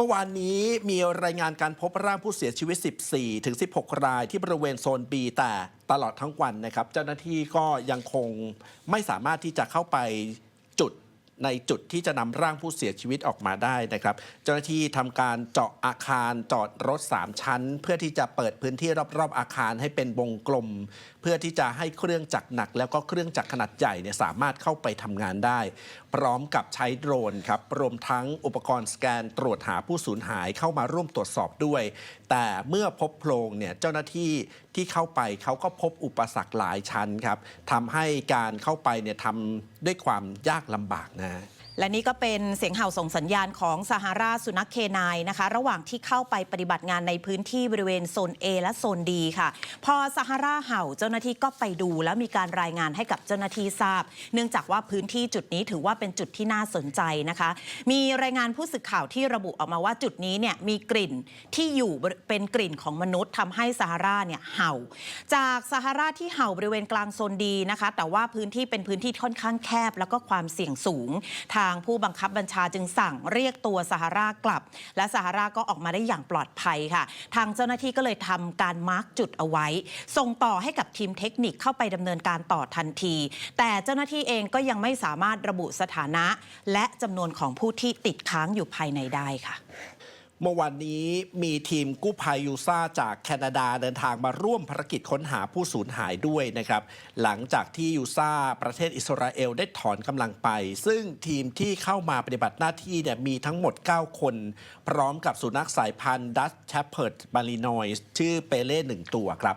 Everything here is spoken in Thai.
เมื่อวานนี้มีรายงานการพบร่างผู้เสียชีวิต 14 ถึง 16 รายที่บริเวณโซน B แต่ตลอดทั้งวันนะครับ เจ้าหน้าที่ก็ยังคงไม่สามารถที่จะเข้าไปจุด ในจุดที่จะนำร่างผู้เสียชีวิตออกมาได้นะครับ เจ้าหน้าที่ทำการเจาะอาคารจอดรถ 3 ชั้น เพื่อที่จะเปิดพื้นที่รอบๆอาคารให้เป็นวงกลม เพื่อที่จะให้เครื่องจักรหนัก แล้วก็เครื่องจักรขนาดใหญ่เนี่ยสามารถเข้าไปทำงานได้ พร้อมกับใช้โดรนครับรวมทั้งอุปกรณ์สแกนตรวจหาผู้สูญหายเข้ามาร่วมตรวจสอบด้วย แต่เมื่อพบโพรงเนี่ยเจ้าหน้าที่ที่เข้าไปเขาก็พบอุปสรรคหลายชั้นครับทำให้การเข้าไปเนี่ยทำด้วยความยากลำบากนะและนี่ก็เป็นเสียงเห่าส่งสัญญาณของสหราสุนัขเคนายนะคะ ระหว่างที่เข้าไปปฏิบัติงานในพื้นที่บริเวณโซน A และโซน D ค่ะ พอสหราเห่าเจ้าหน้าที่ก็ไปดูแล้วมีการรายงานให้กับเจ้าหน้าที่ทราบ เนื่องจากว่าพื้นที่จุดนี้ถือว่าเป็นจุดที่น่าสนใจนะคะ มีรายงานผู้สื่อข่าวที่ระบุออกมาว่าจุดนี้เนี่ยมีกลิ่นที่อยู่เป็นกลิ่นของมนุษย์ทำให้สหราเนี่ยเห่า จากสหราที่เห่าบริเวณกลางโซนดีนะคะ แต่ว่าพื้นที่เป็นพื้นที่ค่อนข้างแคบ แล้วก็ความเสี่ยงสูงทางผู้บังคับบัญชาจึงสั่งเรียกตัวสหรากลับ และสหราก็ออกมาได้อย่างปลอดภัยค่ะ ทางเจ้าหน้าที่ก็เลยทำการมาร์กจุดเอาไว้ ส่งต่อให้กับทีมเทคนิคเข้าไปดำเนินการต่อทันที แต่เจ้าหน้าที่เองก็ยังไม่สามารถระบุสถานะ และจำนวนของผู้ที่ติดค้างอยู่ภายในได้ค่ะ เมื่อวันนี้มีทีมกู้ภัยยูซ่าจากแคนาดาเดินทางมาร่วมภารกิจค้นหาผู้สูญหายด้วยนะครับ หลังจากที่ยูซ่าประเทศอิสราเอลได้ถอนกำลังไป ซึ่งทีมที่เข้ามาปฏิบัติหน้าที่เนี่ยมีทั้งหมด 9 คน พร้อมกับสุนัขสายพันธุ์ดัตช์แชปเพิร์ดบาลีนอยส์ชื่อเปเล่หนึ่งตัวครับ